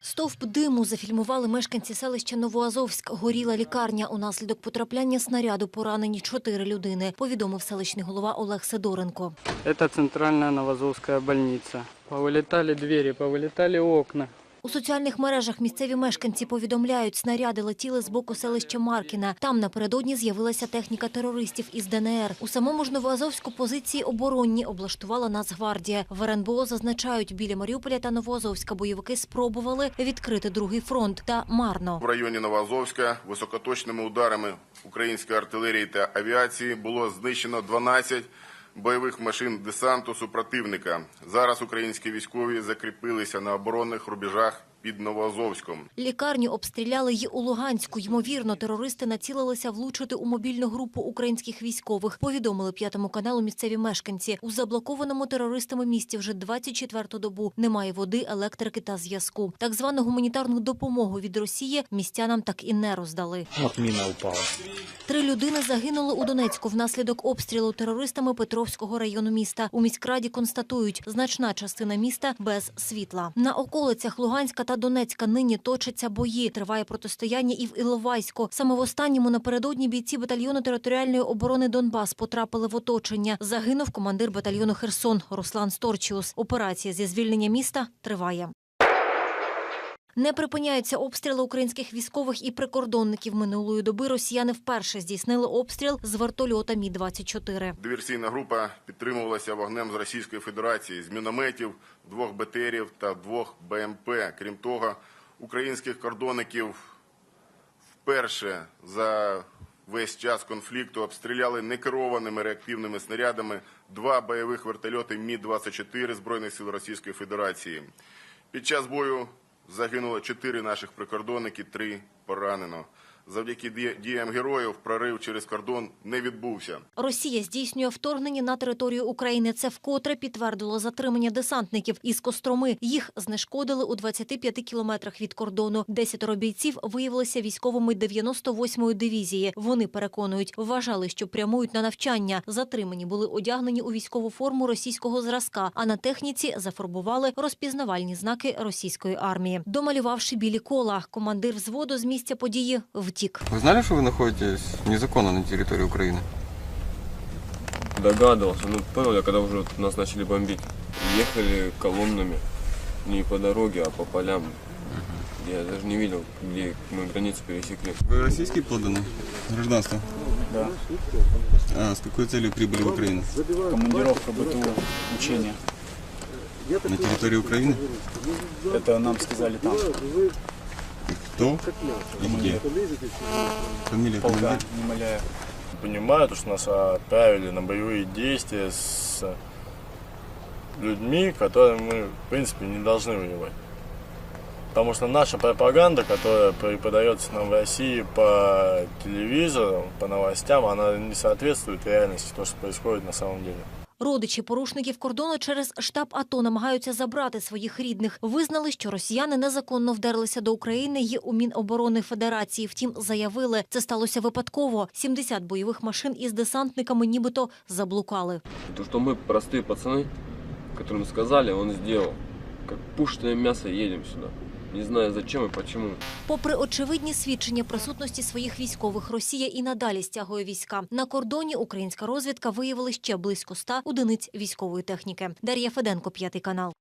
Стовп диму зафільмували мешканці селища Новоазовськ. Горіла лікарня. Унаслідок потрапляння снаряду поранені чотири людини, повідомив селищний голова Олег Сидоренко. Это центральная Новозовская больница. Повылетали двери, повылетали окна. У соціальних мережах місцеві мешканці повідомляють, снаряди летіли з боку селища Маркіна. Там напередодні з'явилася техніка терористів із ДНР. У самому ж Новоазовську позиції оборонні облаштувала Нацгвардія. В РНБО зазначають, біля Маріуполя та Новоазовська бойовики спробували відкрити другий фронт. Та марно. В районі Новоазовська високоточними ударами української артилерії та авіації було знищено 12 бойових машин десанту супротивника. Зараз українські військові закріпилися на оборонних рубежах під Новоазовськом. Лікарню обстріляли й у Луганську. Ймовірно, терористи націлилися влучити у мобільну групу українських військових. Повідомили п'ятому каналу місцеві мешканці. У заблокованому терористами місті вже 24-ту добу немає води, електрики та зв'язку. Так звану гуманітарну допомогу від Росії містянам так і не роздали. Мина упала. Три людини загинули у Донецьку внаслідок обстрілу терористами Петровського району міста. У міськраді констатують, значна частина міста без світла. На околицях Луганська та Донецька нині точаться бої. Триває протистояння і в Іловайську. Саме в останньому напередодні бійці батальйону територіальної оборони Донбас потрапили в оточення. Загинув командир батальйону Херсон Руслан Сторчіус. Операція зі звільнення міста триває. Не припиняються обстріли українських військових і прикордонників. Минулої доби росіяни вперше здійснили обстріл з вертольота Мі-24. Диверсійна група підтримувалася вогнем з Російської Федерації, з мінометів, двох БТРів та двох БМП. Крім того, українських кордонників вперше за весь час конфлікту обстріляли некерованими реактивними снарядами два бойових вертольоти Мі-24 Збройних сил Російської Федерації. Під час бою загинуло чотири наших прикордонники, три поранено. Завдяки діям героїв прорив через кордон не відбувся. Росія здійснює вторгнення на територію України. Це вкотре підтвердило затримання десантників із Костроми. Їх знешкодили у 25 кілометрах від кордону. Десятеро бійців виявилися військовими 98-ї дивізії. Вони переконують, вважали, що прямують на навчання. Затримані були одягнені у військову форму російського зразка, а на техніці зафарбували розпізнавальні знаки російської армії. Домалювавши білі кола, командир взводу з місця події втік. Вы знали, что вы находитесь незаконно на территории Украины? Догадывался, ну понял я, когда уже нас начали бомбить. Ехали колоннами, не по дороге, а по полям. Я даже не видел, где мы границу пересекли. Вы российский подданный? Гражданство? Да. А с какой целью прибыли в Украину? Командировка БТУ, учения. На территории Украины? Это нам сказали там. Кто и где? Фамилия командира? Понимаю, то, что нас отправили на боевые действия с людьми, которые мы, в принципе, не должны воевать. Потому что наша пропаганда, которая преподается нам в России по телевизору, по новостям, она не соответствует реальности, то, что происходит на самом деле. Родичі порушників кордону через штаб АТО намагаються забрати своїх рідних. Визнали, що росіяни незаконно вдерлися до України і у Міноборони Федерації. Втім, заявили, це сталося випадково. 70 бойових машин із десантниками нібито заблукали. То, что мы простые пацаны, которым сказали, он сделал. Как пушное мясо едем сюда. Не знаю зачем і почему. Попри очевидні свідчення присутності своїх військових, Росія і надалі стягує війська. На кордоні українська розвідка виявила ще близько ста одиниць військової техніки. Дар'я Феденко, п'ятий канал.